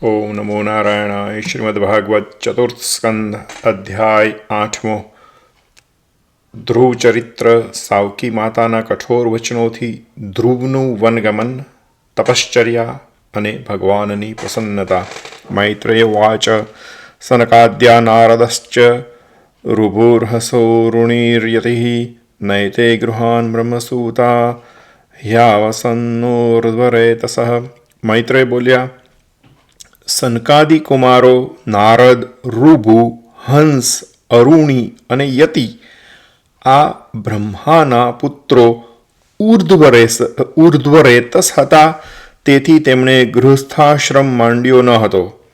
ઓમ નમો નારાયણાય શ્રીમદ ભાગવત ચતુર્થ સ્કંદ અધ્યાય આઠમો ધ્રુવ ચરિત્ર સાવકી માતાના કઠોર વચનોથી ધ્રુવનું વનગમન તપશ્ચર્યા અને ભગવાનની પ્રસન્નતા મૈત્રેય વાચ સનકાદ્યા નારદશ્ચ રુભુર્હસોરુણીર્યતિ નૈતે ગૃહાન બ્રહ્મસૂતા હ્યાવસન્નોર્ધ્વરેતસ મૈત્રેય બોલ્યા સનકાદિ કુમારો નારદ ઋભુ હંસ, અરુણી અને યતિ આ બ્રહ્માના પુત્રો ઉર્ધ્વરેસ, ઉર્ધ્વરેતસ હતા. તેથી તેમણે ગૃહસ્થાશ્રમ માંડ્યો ન હતો.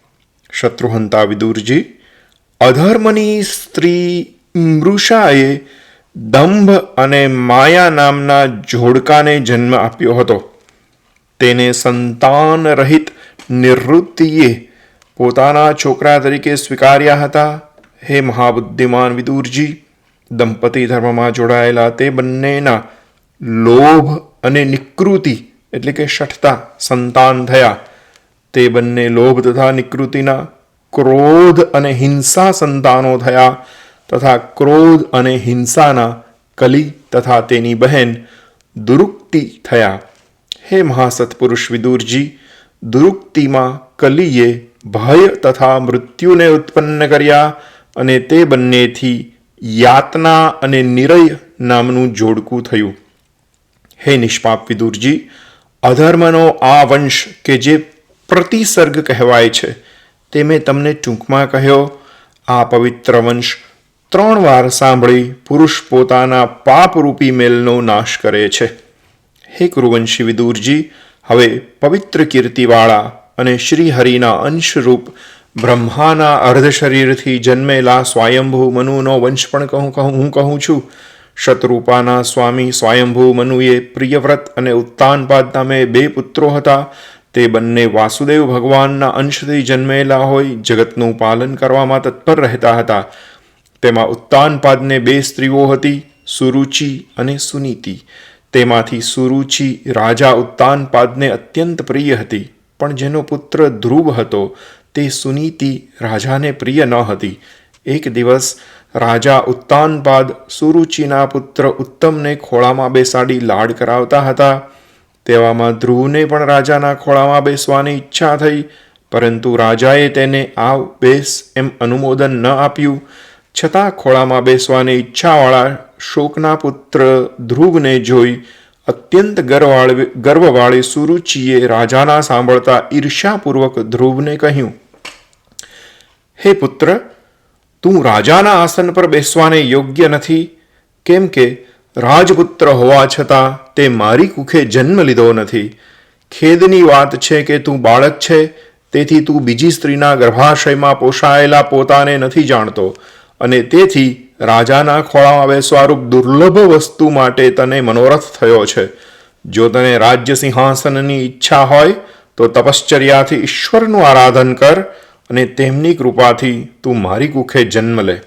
શત્રુહંતા વિદુરજી, અધર્મની સ્ત્રી મૃષાએ દંભ અને માયા નામના જોડકાને જન્મ આપ્યો હતો. તેને સંતાન રહિત નિવૃત્તિએ પોતાના છોકરા તરીકે સ્વીકાર્યા હતા હે મહાબુદ્ધિમાન વિદુરજી દંપતી ધર્મમાં જોડાયેલા તે બંનેના લોભ અને નિકૃતિ એટલે કે શઠતા સંતાન થયા। તે બંને લોભ તથા નિકૃતિના ક્રોધ અને હિંસા સંતાનો થયા તથા ક્રોધ અને હિંસાના કલી તથા તેની બહેન દુરુક્તિ થયા। હે મહાસત્પુરુષ વિદુરજી દુરુક્તિમાં કલીએ ભય તથા મૃત્યુને ઉત્પન્ન કર્યા અને તે બંનેથી યાતના અને નિરય નામનું જોડકું થયું હે નિષ્પાપ વિદુરજી અધર્મનો આ વંશ કે જે પ્રતિસર્ગ કહેવાય છે તે મેં તમને ટૂંકમાં કહ્યો આ પવિત્ર વંશ ત્રણ વાર સાંભળી પુરુષ પોતાના પાપરૂપી મેલનો નાશ કરે છે હે કુરુવંશી વિદુરજી હવે પવિત્ર કીર્તિવાળા અને શ્રી હરિના અંશરૂપ બ્રહ્માના અર્ધ શરીરથી જન્મેલા સ્વયંભૂ મનુનો વંશ પણ કહું કહું, હું કહું છું. શતરૂપાના સ્વામી સ્વયંભૂ મનુએ પ્રિયવ્રત અને ઉત્તાનપાદ નામે બે પુત્રો હતા. તે બંને વાસુદેવ ભગવાનના અંશથી જન્મેલા હોય, જગતનું પાલન કરવામાં તત્પર રહેતા હતા. તેમાં ઉત્તાનપાદને બે સ્ત્રીઓ હતી, સુરુચિ અને સુનીતિ. તેમાંથી સુરુચિ રાજા ઉત્તાનપાદને અત્યંત પ્રિય હતી, પણ જેનો પુત્ર ધ્રુવ હતો, તે સુનીતિ રાજાને પ્રિય ન હતી. એક દિવસ રાજા ઉત્તાનપાદ સુરુચિના પુત્ર ઉત્તમને ખોળામાં બેસાડી લાડ કરાવતા હતા. તેવામાં ધ્રુવને પણ રાજાના ખોળામાં બેસવાની ઈચ્છા થઈ, પરંતુ રાજાએ તેને આ બેસ એમ અનુમોદન ન આપ્યું. છતાં ખોળામાં બેસવાની ઈચ્છાવાળા શોકના પુત્ર ધ્રુવને જોઈ અત્યંત ગર્વવાળી ગર્વવાળી સુરુચિએ રાજાના સાંભળતા ઈર્ષ્યાપૂર્વક ધ્રુવને કહ્યું, હે પુત્ર, તું રાજાના આસન પર બેસવાને યોગ્ય નથી. કેમ કે રાજપુત્ર હોવા છતાં તે મારી કુખે જન્મ લીધો નથી. ખેદની વાત છે કે તું બાળક છે, તેથી તું બીજી સ્ત્રીના ગર્ભાશયમાં પોષાયેલા પોતાને નથી જાણતો. અને તેથી રાજાના ખોળામાં બેસવારૂપ દુર્લભ વસ્તુ માટે તને મનોરથ થયો છે. જો તને રાજ્ય સિંહાસનની ઈચ્છા હોય, તો તપશ્ચર્યાથી ઈશ્વરનું આરાધન કર અને તેમની કૃપાથી તું મારી કુખે જન્મ લે.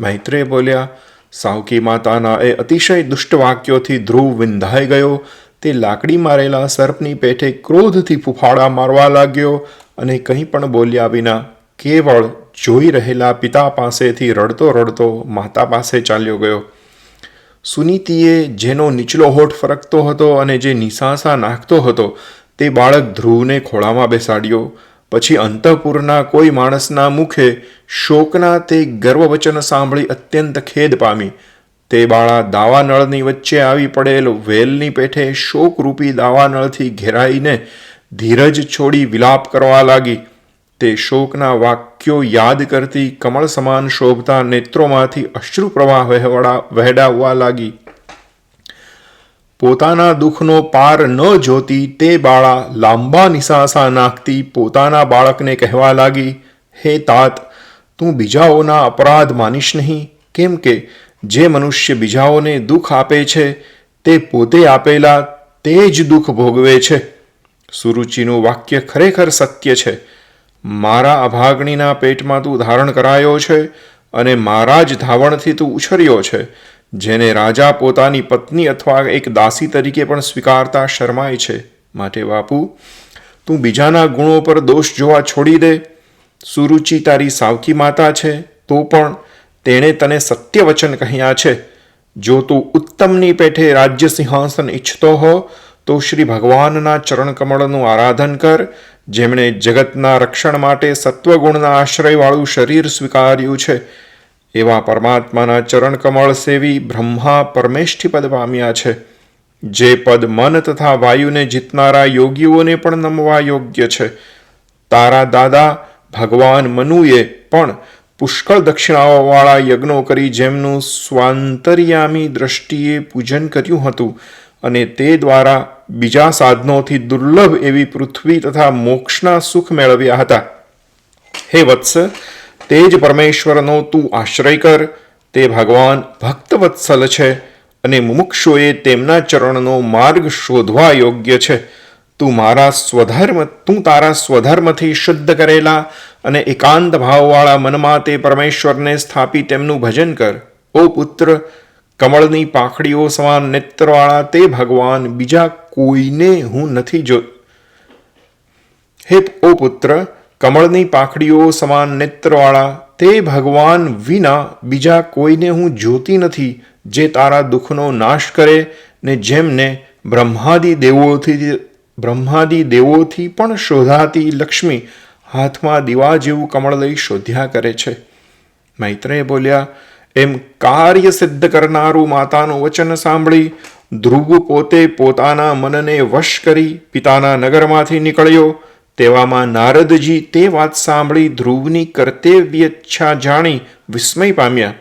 મૈત્રેય બોલ્યા, સાવકી માતાના એ અતિશય દુષ્ટ વાક્યોથી ધ્રુવ વિંધાઈ ગયો. તે લાકડી મારેલા સર્પની પેઠે ક્રોધથી ફૂફાડા મારવા લાગ્યો અને કંઈ પણ બોલ્યા વિના કેવળ જોઈ રહેલા પિતા પાસેથી રડતો રડતો માતા પાસે ચાલ્યો ગયો. સુનીતિએ જેનો નીચલો હોઠ ફરકતો હતો અને જે નિશાસા નાખતો હતો, તે બાળક ધ્રુવને ખોળામાં બેસાડ્યો. પછી અંતઃપુરના કોઈ માણસના મુખે શોકના તે ગર્વવચન સાંભળી અત્યંત ખેદ પામી. તે બાળા દાવાનળની વચ્ચે આવી પડેલ વેલની પેઠે શોકરૂપી દાવાનળથી ઘેરાઈને ધીરજ છોડી વિલાપ કરવા લાગી. તે શોકના વાક્યો યાદ કરતી કમળ સમાન શોભતા નેત્રોમાંથી અશ્રુ પ્રવાહ વહેવડા વહેડાવવા લાગી. પોતાના દુઃખનો પાર ન જોતી તે બાળા લાંબા નિસાસા નાખતી પોતાના બાળકને કહેવા લાગી, હે તાત, તું બીજાઓના અપરાધ માનીશ નહીં. કેમ કે જે મનુષ્ય બીજાઓને દુઃખ આપે છે, તે પોતે આપેલા તે જ દુઃખ ભોગવે છે. સુરુચિનું વાક્ય ખરેખર સત્ય છે. મારા અભાગણીના પેટમાં તું ધારણ કરાયો છે અને મારા જ ધાવણથી તું ઉછર્યો છે, જેને રાજા પોતાની પત્ની અથવા એક દાસી તરીકે પણ સ્વીકારતા શરમાય છે. માટે બાપુ, તું બીજાના ગુણો પર દોષ જોવા છોડી દે. સુરુચિ તારી સાવકી માતા છે, તો પણ તેણે તને સત્ય વચન કહ્યા છે. જો તું ઉત્તમની પેઠે રાજ્ય સિંહાસન ઈચ્છતો હો, તો શ્રી ભગવાનના ચરણકમળનું આરાધન કર જેમણે જગતના રક્ષણ માટે સત્વગુણના આશ્રયવાળું શરીર સ્વીકાર્યું છે, એવા પરમાત્માના ચરણ કમળ સેવી બ્રહ્મા પરમેષ્ઠી પદ પામ્યા છે, જે પદ મન તથા વાયુને જીતનારા યોગીઓને પણ નમવા યોગ્ય છે. તારા દાદા ભગવાન મનુએ પણ પુષ્કળ દક્ષિણાઓવાળા યજ્ઞો કરી જેમનું સ્વાંતર્યામી દ્રષ્ટિએ પૂજન કર્યું હતું અને તે દ્વારા બીજા સાધનોથી દુર્લભ એવી પૃથ્વી તથા મોક્ષના સુખ મેળવ્યા હતા. હે વત્સ, તે જ પરમેશ્વરનો તું આશ્રય કર. તે ભગવાન ભક્તવત્સલ છે અને મુમુક્ષુએ તેમના ચરણનો માર્ગ શોધવા યોગ્ય છે. તું મારા સ્વધર્મ, તું તારા સ્વધર્મથી શુદ્ધ કરેલા અને એકાંત ભાવવાળા મનમાં તે પરમેશ્વરને સ્થાપી તેમનું ભજન કર. ઓ પુત્ર, કમળની પાંખડીઓ સમાન નેત્રવાળા તે ભગવાન બીજા કોઈને હું નથી જો હે ઓ પુત્ર, કમળની પાંખડીઓ સમાન નેત્રવાળા, તે ભગવાન વિના બીજા કોઈને હું જોતી નથી, જે તારા દુઃખનો નાશ કરે ને જેમને બ્રહ્માદિ દેવોથી બ્રહ્માદિ દેવોથી પણ શોધાતી લક્ષ્મી હાથમાં દીવા જેવું કમળ લઈ શોધ્યા કરે છે. મૈત્રેય બોલ્યા, એમ કાર્ય સિદ્ધ કરનારું માતાનું વચન સાંભળી ધ્રુવ પોતે પોતાના મનને વશ કરી પિતાના નગરમાંથી નીકળ્યો. તેવામાં નારદજી તે વાત સાંભળી ધ્રુવની કર્તવ્યચ્છા જાણી વિસ્મય પામ્યા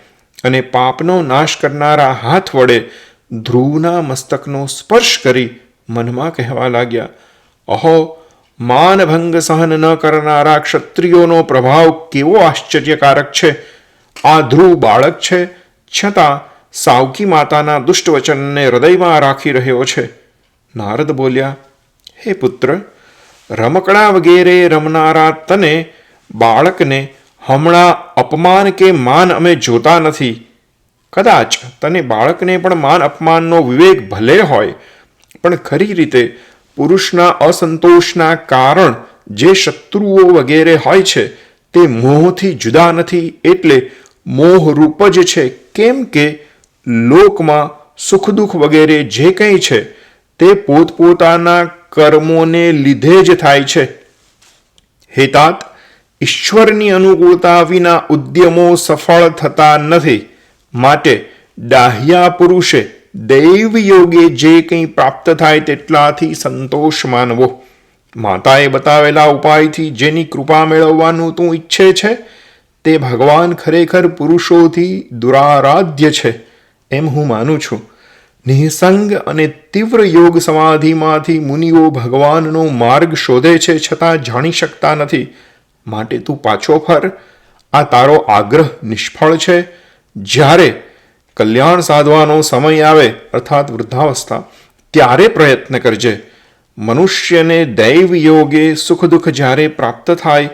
અને પાપનો નાશ કરનારા હાથ વડે ધ્રુવના મસ્તકનો સ્પર્શ કરી મનમાં કહેવા લાગ્યા, અહો, માનભંગ સહન ન કરનારા ક્ષત્રિયોનો પ્રભાવ કેવો આશ્ચર્યકારક છે. આ ધ્રુવ બાળક છે. છતાં સાવકી માતાના દુષ્ટ વચનને હૃદયમાં રાખી રહ્યો છે. નારદ બોલ્યા, હે પુત્ર, રમકડા વગેરે રમનારા તને, બાળકને હમણાં અપમાન કે માન અમે જોતા નથી. કદાચ તને બાળકને પણ માન અપમાનનો વિવેક ભલે હોય, પણ ખરી રીતે પુરુષના અસંતોષના કારણ જે શત્રુઓ વગેરે હોય છે, તે મોહથી જુદા નથી, એટલે મોહરૂપ જ છે. કેમ કે લોકમાં સુખ દુઃખ વગેરે જે કંઈ છે, તે પોતપોતાના કર્મોને લીધે જ થાય છે. હેતાત, ઈશ્વરની અનુકૂળતા વિના ઉદ્યમો સફળ થતા નથી. માટે ડાહ્યા પુરુષે દૈવ યોગે જે કંઈ પ્રાપ્ત થાય તેટલાથી સંતોષ માનવો. માતાએ બતાવેલા ઉપાયથી જેની કૃપા મેળવવાનું તું ઈચ્છે છે, તે ભગવાન ખરેખર પુરુષોથી દુરારાધ્ય છે. એમ હું માનું છું. નિઃસંગ અને તીવ્ર યોગ સમાધિમાંથી મુનિઓ ભગવાનનો માર્ગ શોધે છે છતાં જાણી શકતા નથી. માટે તું પાછો ફર. આ તારો આગ્રહ નિષ્ફળ છે. જ્યારે કલ્યાણ સાધવાનો સમય આવે, અર્થાત વૃદ્ધાવસ્થા, ત્યારે પ્રયત્ન કરજે. મનુષ્યને દૈવ યોગે સુખ દુઃખ જ્યારે પ્રાપ્ત થાય,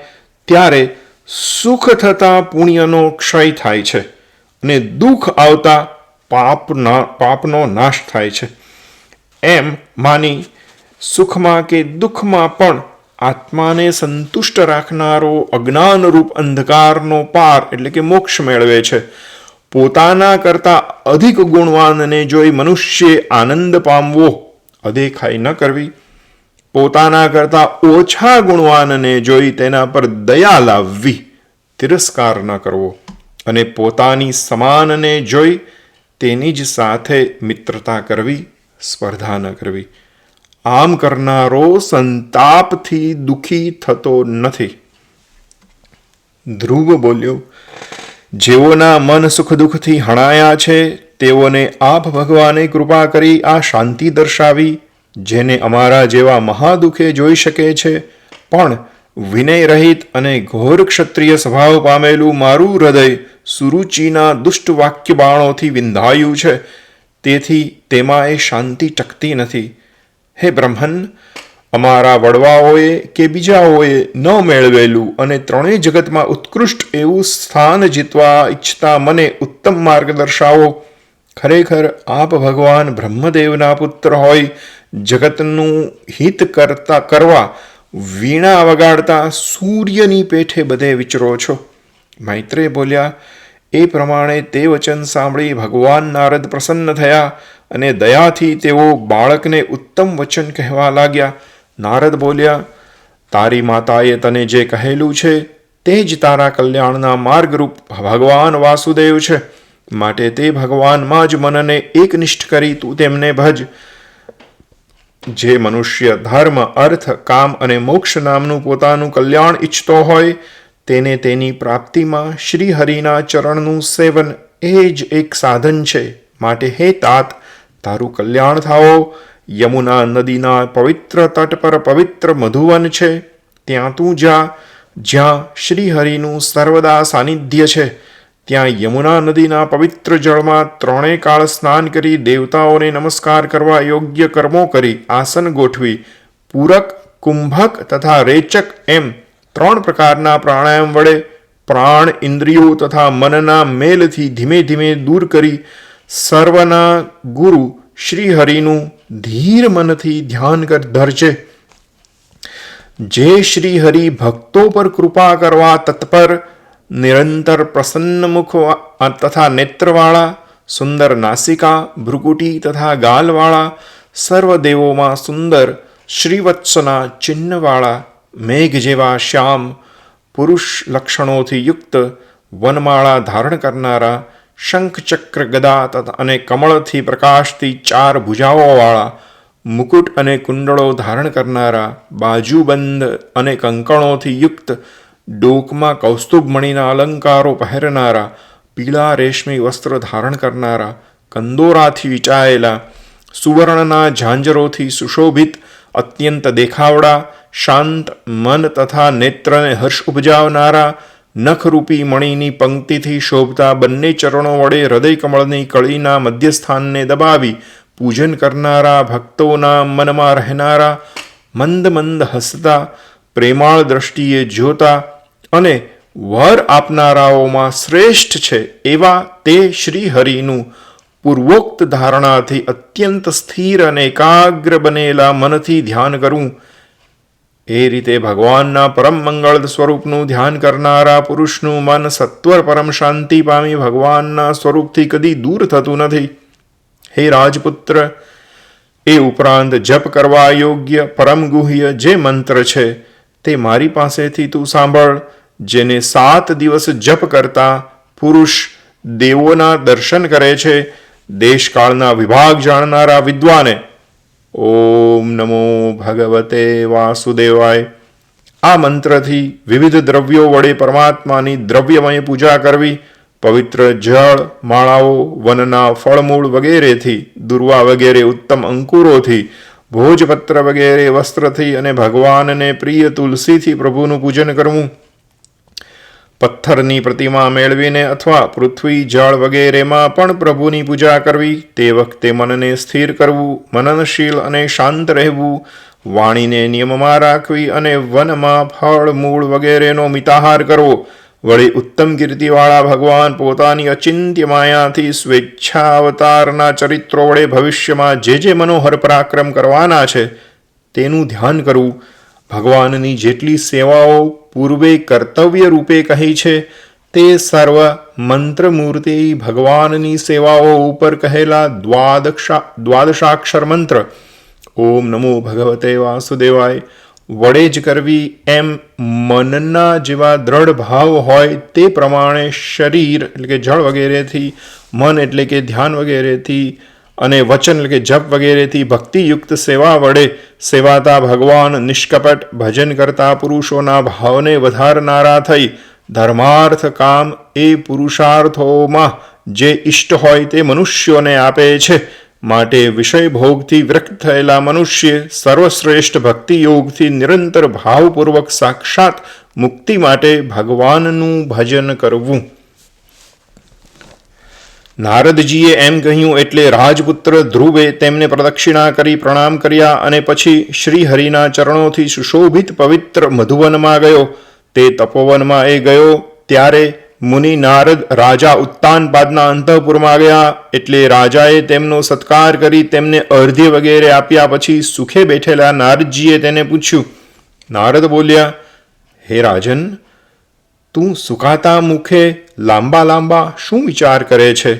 ત્યારે સુખ થતા પુણ્યનો ક્ષય થાય છે. અને દુઃખ આવતા પાપના, પાપનો નાશ થાય છે. એમ માની સુખમાં કે દુઃખમાં પણ આત્માને સંતુષ્ટ રાખનારો અજ્ઞાનરૂપ અંધકારનો પાર એટલે કે મોક્ષ મેળવે છે. પોતાના કરતાં અધિક ગુણવાનને જોઈ મનુષ્યે આનંદ પામવો અદેખાઈ ન કરવી. પોતાના કરતાં ઓછા ગુણવાનને જોઈ તેના પર દયા લાવવી, તિરસ્કાર ન કરવો અને પોતાની સમાનને જોઈ તેની જ સાથે મિત્રતા કરવી, સ્પર્ધા ન કરવી. આમ કરનારો સંતાપથી દુઃખી થતો નથી. ધ્રુવ બોલ્યો, જેઓના મન સુખ દુઃખથી હણાયા છે, તેઓને આપ ભગવાને કૃપા કરી આ શાંતિ દર્શાવી, જેને અમારા જેવા મહાદુખે જોઈ શકે છે. પણ વિનય રહિત અને ઘોર ક્ષત્રિય સ્વભાવ પામેલું મારું હૃદય સુરુચિના દુષ્ટ વાક્યબાણોથી વિંધાયું છે. તેથી તેમાં એ શાંતિ ટકતી નથી. હે બ્રહ્મન, અમારા વડવાઓએ કે બીજાઓએ ન મેળવેલું અને ત્રણેય જગતમાં ઉત્કૃષ્ટ એવું સ્થાન જીતવા ઈચ્છતા મને ઉત્તમ માર્ગ દર્શાવો. ખરેખર આપ ભગવાન બ્રહ્મદેવના પુત્ર હોય, જગતનું હિત કરતા, કરવા, વીણા વગાડતા સૂર્યની પેઠે બધે વિચરો છો. મૈત્રેય બોલ્યા, એ પ્રમાણે તે વચન સાંભળી ભગવાન નારદ પ્રસન્ન થયા અને દયાથી તેઓ બાળકને ઉત્તમ વચન કહેવા લાગ્યા. નારદ બોલ્યા, તારી માતાએ તને જે કહેલું છે તે જ તારા કલ્યાણના માર્ગરૂપ ભગવાન વાસુદેવ છે. માટે તે ભગવાનમાં જ મનને એકનિષ્ઠ કરી તું તેમને ભજ. જે મનુષ્ય ધર્મ, અર્થ, કામ અને મોક્ષ નામનું પોતાનું કલ્યાણ ઈચ્છતો હોય તેને તેની પ્રાપ્તિમાં શ્રી હરિના ચરણનું સેવન એ જ એક સાધન છે. માટે હે તાત, તારું કલ્યાણ થાઓ. યમુના નદીના પવિત્ર તટ પર પવિત્ર મધુવન છે. ત્યાં તું જા, જ્યાં શ્રી હરિનું સર્વદા સાનિધ્ય છે. ત્યાં યમુના નદીના પવિત્ર જળમાં ત્રણેય કાળ સ્નાન કરી દેવતાઓને નમસ્કાર કરવા યોગ્ય કર્મો કરી આસન ગોઠવી, પૂરક, કુંભક તથા રેચક એમ ત્રણ પ્રકારના પ્રાણાયામ વડે પ્રાણ, ઇન્દ્રિયો તથા મનના મેલથી ધીમે ધીમે દૂર કરી સર્વના ગુરુ શ્રી હરિનું ધીર મનથી ધ્યાન કર, ધરજે. જે શ્રી હરિ ભક્તો પર કૃપા કરવા તત્પર, નિરંતર પ્રસન્ન મુખ તથા નેત્રવાળા, સુંદર નાસિકા, ભ્રુકુટી તથા ગાલવાળા, સર્વદેવોમાં સુંદર, શ્રીવત્સના ચિહ્નવાળા મેઘ જેવા શ્યામ પુરુષ લક્ષણોથી યુક્ત વનમાળા ધારણ કરનારા શંખચક્ર ગદા તથા અને કમળથી પ્રકાશથી ચાર ભુજાઓવાળા મુકુટ અને કુંડળો ધારણ કરનારા બાજુબંધ અને કંકણોથી યુક્ત ડોકમાં કૌસ્તુભમણીના અલંકારો પહેરનારા પીળા રેશમી વસ્ત્ર ધારણ કરનારા કંદોરાથી વિચાયેલા સુવર્ણના ઝાંઝરોથી સુશોભિત અત્યંત દેખાવડા શાંત મન તથા નેત્રને હર્ષ ઉપજાવનારા નખરૂપી મણીની પંક્તિથી શોભતા બંને ચરણો વડે હૃદય કમળની કળીના મધ્યસ્થાનને દબાવી પૂજન કરનારા ભક્તોના મનમાં રહેનારા મંદ મંદ હસતા, પ્રેમાળ દ્રષ્ટિએ જોતા અને વર આપનારાઓમાં શ્રેષ્ઠ છે એવા તે શ્રી હરિનું પૂર્વોક્ત ધારણાથી અત્યંત સ્થિર અને એકાગ્ર બનેલા મનથી ધ્યાન કરવું એ રીતે ભગવાનના પરમ મંગળ સ્વરૂપનું ધ્યાન કરનારા પુરુષનું મન સત્વર પરમ શાંતિ પામી ભગવાનના સ્વરૂપથી કદી દૂર થતું નથી. હે રાજપુત્ર, એ ઉપરાંત જપ કરવા યોગ્ય પરમ ગુહ્ય જે મંત્ર છે તે મારી પાસેથી તું સાંભળ, જેને સાત દિવસ જપ કરતા પુરુષ દેવોના દર્શન કરે છે. દેશકાળના વિભાગ જાણનારા વિદ્વાને ઓમ નમો ભગવતે વાસુદેવાય. આ મંત્રથી વિવિધ દ્રવ્યો વડે પરમાત્માની દ્રવ્યમય પૂજા કરવી, પવિત્ર જળ, માળાઓ, વનના ફળમૂળ વગેરેથી, દુર્વા વગેરે ઉત્તમ અંકુરોથી, ભોજપત્ર વગેરે વસ્ત્રથી અને ભગવાનને પ્રિય તુલસીથી પ્રભુનું પૂજન કરવું. પથ્થરની પ્રતિમા મેળવીને અથવા પૃથ્વી, જળ વગેરેમાં પણ પ્રભુની પૂજા કરવી, તે વખતે મનને સ્થિર કરવું, મનનશીલ અને શાંત રહેવું, વાણીને નિયમમાં રાખવી અને વનમાં ફળ, મૂળ વગેરેનો મિતાહાર કરવો. વળી ઉત્તમ કીર્તિવાળા ભગવાન પોતાની અચિંત્ય માયાથી સ્વેચ્છા અવતારના ચરિત્રો વડે ભવિષ્યમાં જે જે મનોહર પરાક્રમ કરવાના છે, તેનું ધ્યાન કરવું. ભગવાનની જેટલી સેવાઓ પૂર્વે કર્તવ્ય રૂપે કહી છે, તે સર્વ મંત્રમૂર્તિ ભગવાનની સેવાઓ ઉપર કહેલા દ્વાદક્ષા દ્વાદશાક્ષર મંત્ર ઓમ નમો ભગવતે વાસુદેવાય. વડે જ કરવી એમ મનના જેવા દ્રઢ ભાવ હોય તે પ્રમાણે શરીર, એટલે કે જળ વગેરેથી, મન એટલે કે ધ્યાન વગેરેથી અને વચન એટલે કે જપ વગેરેથી ભક્તિયુક્ત સેવા વડે સેવાતા ભગવાન નિષ્કપટ ભજન કરતા પુરુષોના ભાવને વધારનારા થઈ ધર્માર્થ કામ એ પુરુષાર્થોમાં જે ઇષ્ટ હોય તે મનુષ્યોને આપે છે. માટે વિષય ભોગથી વ્યક્ત થયેલા મનુષ્ય સર્વશ્રેષ્ઠ ભક્તિ યોગથી નિરંતર ભાવપૂર્વક સાક્ષાત મુક્તિ માટે ભગવાનનું ભજન કરવું. નારદજીએ એમ કહ્યું એટલે રાજપુત્ર ધ્રુવે તેમને પ્રદક્ષિણા કરી પ્રણામ કર્યા અને પછી શ્રી હરિના ચરણોથી સુશોભિત પવિત્ર મધુવનમાં ગયો. તે તપોવનમાં એ ગયો ત્યારે મુનિ નારદ રાજા ઉત્તાનપાદના અંતઃપુરમાં ગયા એટલે રાજાએ તેમનો સત્કાર કરી તેમને અર્ધ્ય વગેરે આપ્યા પછી સુખે બેઠેલા નારદજીએ તેને પૂછ્યું. નારદ બોલ્યા, હે રાજન તું સુકાતા મુખે લાંબા લાંબા શું વિચાર કરે છે?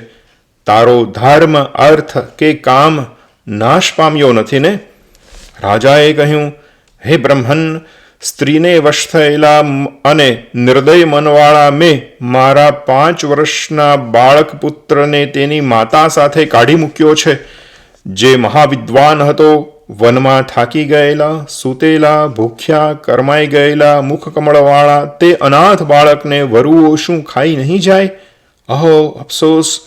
તારો ધર્મ, અર્થ કે કામ નાશ પામ્યો નથી ને? રાજાએ કહ્યું, હે બ્રહ્મન, સ્ત્રીને વશ થયેલા અને નિર્દય મનવાળા મેં મારા પાંચ વર્ષના બાળક પુત્રને તેની માતા સાથે કાઢી મૂક્યો છે. જે મહાવિદ્વાન હતો વનમાં થાકી ગયેલા, સૂતેલા, ભૂખ્યા, કરમાઈ ગયેલા મુખકમળવાળા તે અનાથ બાળકને વરુઓ શું ખાઈ નહીં જાય? અહો, અફસોસ,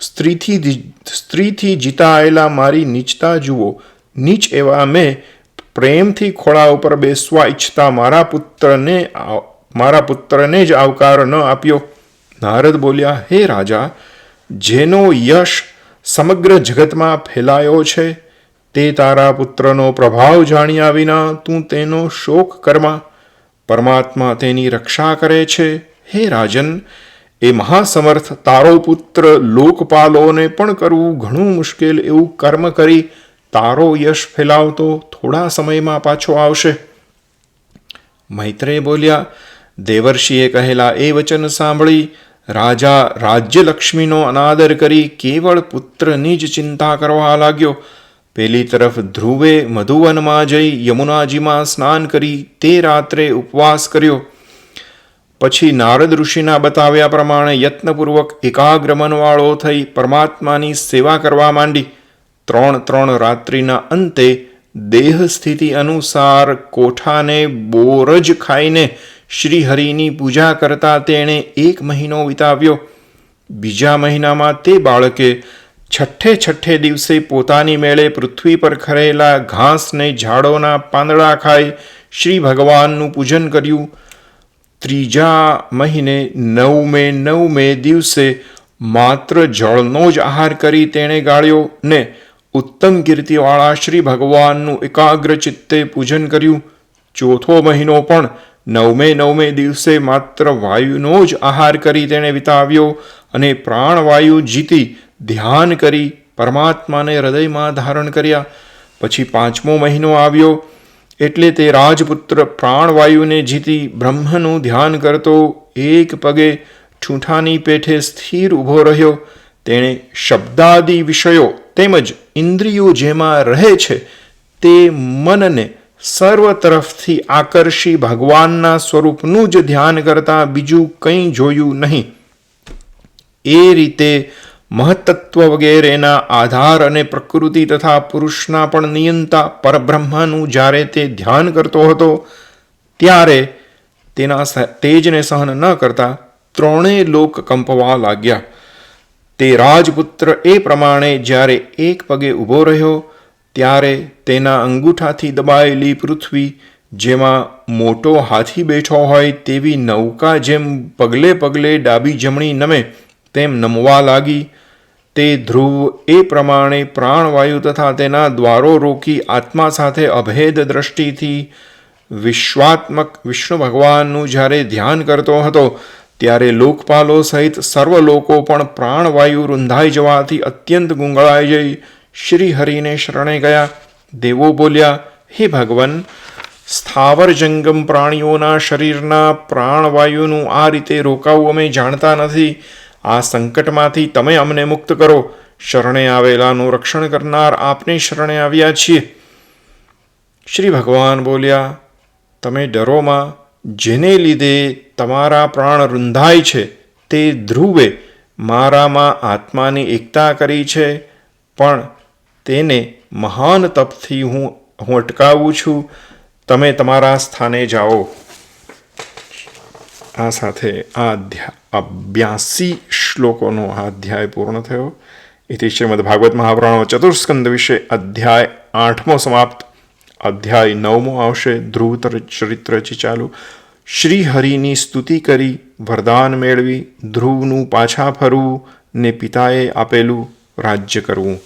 સ્ત્રીથી સ્ત્રીથી જીતાયેલા મારી નીચતા જુઓ. નીચ એવા મેં પ્રેમથી ખોળા ઉપર બેસવા ઈચ્છતા મારા પુત્રને મારા પુત્રને જ આવકાર ન આપ્યો. નારદ બોલ્યા, હે રાજા, જેનો યશ સમગ્ર જગતમાં ફેલાયો છે તે તારા પુત્રનો પ્રભાવ જાણ્યા વિના તું તેનો શોક કરમાં. પરમાત્મા તેની રક્ષા કરે છે. હે રાજન, એ મહાસમર્થ તારો પુત્ર લોકપાલોને પણ કરવું ઘણું મુશ્કેલ એવું કર્મ કરી તારો યશ ફેલાવતો થોડા સમયમાં પાછો આવશે. મૈત્રે બોલ્યા, દેવર્ષિએ કહેલા એ વચન સાંભળી રાજા રાજ્યલક્ષ્મીનો અનાદર કરી કેવળ પુત્રની જ ચિંતા કરવા લાગ્યો. પેલી તરફ ધ્રુવે મધુવનમાં જઈ યમુનાજીમાં સ્નાન કરી તે રાત્રે ઉપવાસ કર્યો. પછી નારદ ઋષિના બતાવ્યા પ્રમાણે યત્નપૂર્વક એકાગ્ર મનવાળો થઈ પરમાત્માની સેવા કરવા માંડી. ત્રણ ત્રણ રાત્રિના અંતે દેહ સ્થિતિ અનુસાર કોઠાને બોરજ ખાઈને શ્રીહરિની પૂજા કરતા તેણે એક મહિનો વિતાવ્યો. બીજા મહિનામાં તે બાળકે છઠ્ઠે છઠ્ઠે દિવસે પોતાની મેળે પૃથ્વી પર ખરેલા ઘાસને ઝાડોના પાંદડા ખાઈ શ્રી ભગવાનનું પૂજન કર્યું. ત્રીજા મહિને નવમે નવમે દિવસે માત્ર જળનો જ આહાર કરી તેણે ગાળ્યો ને ઉત્તમ કીર્તિવાળા શ્રી ભગવાનનું એકાગ્ર ચિત્તે પૂજન કર્યું. ચોથો મહિનો પણ નવમે નવમે દિવસે માત્ર વાયુનો જ આહાર કરી તેણે વિતાવ્યો અને પ્રાણવાયુ જીતી ધ્યાન કરી પરમાત્માને હૃદયમાં ધારણ કર્યા. પછી પાંચમો મહિનો આવ્યો. એટલે તે રાજપુત્ર પ્રાણવાયુને જીતી બ્રહ્મનું ધ્યાન કરતો એક પગે ઠૂંઠાની પેઠે સ્થિર ઊભો રહ્યો. તેણે શબ્દાદિ વિષયો તેમજ ઇન્દ્રિયો જેમાં રહે છે તે મનને સર્વ તરફથી આકર્ષી ભગવાનના સ્વરૂપનું જ ધ્યાન કરતા બીજું કંઈ જોયું નહીં. એ રીતે મહત્તત્વ વગેરેના આધાર અને પ્રકૃતિ તથા પુરુષના પણ નિયંતા પરબ્રહ્મનું જ્યારે તે ધ્યાન કરતો હતો, ત્યારે તેના તેજને સહન ન કરતા ત્રણેય લોક કંપવા લાગ્યા. તે રાજપુત્ર એ પ્રમાણે જ્યારે એક પગે ઊભો રહ્યો, ત્યારે તેના અંગૂઠાથી દબાયેલી પૃથ્વી જેમાં મોટો હાથી બેઠો હોય તેવી નૌકા જેમ પગલે પગલે ડાબી જમણી નમે તેમ નમવા લાગી તે ધ્રુવ એ પ્રમાણે પ્રાણવાયુ તથા તેના દ્વારો રોકી આત્મા સાથે અભેદ દ્રષ્ટિથી વિશ્વાત્મક વિષ્ણુ ભગવાનનું જ્યારે ધ્યાન કરતો હતો, ત્યારે લોકપાલો સહિત સર્વ લોકો પણ પ્રાણવાયુ રૂંધાઈ જવાથી અત્યંત ગુંગળાઈ જઈ શ્રી હરિને શરણે ગયા. દેવો બોલ્યા, હે ભગવન, સ્થાવર જંગમ પ્રાણીઓના શરીરના પ્રાણવાયુનું આ રીતે રોકાવું અમે જાણતા નથી. આ સંકટમાંથી તમે અમને મુક્ત કરો. શરણે આવેલાનું રક્ષણ કરનાર આપને શરણે આવ્યા છીએ. શ્રી ભગવાન બોલ્યા, તમે ડરોમાં, જેને લીધે તમારા પ્રાણ રૂંધાય છે, તે ધ્રુવે મારામાં આત્માની એકતા કરી છે, પણ તેને મહાન તપથી હું હું અટકાવું છું. તમે તમારા સ્થાને જાઓ. આ સાથે આ અધ્યાય બ્યાસી શ્લોકોનો આ અધ્યાય પૂર્ણ થયો. ઇતિ શ્રીમદ ભાગવત મહાપુરાણો ચતુર્સ્કંદ વિશે અધ્યાય આઠમો સમાપ્ત. અધ્યાય નવમો આવશે. ધ્રુવ તર- ચરિત્રથી ચાલુ. શ્રી હરિની સ્તુતિ કરી, વરદાન મેળવી, ધ્રુવનું પાછા ફરવું ને પિતાએ આપેલું રાજ્ય કરવું.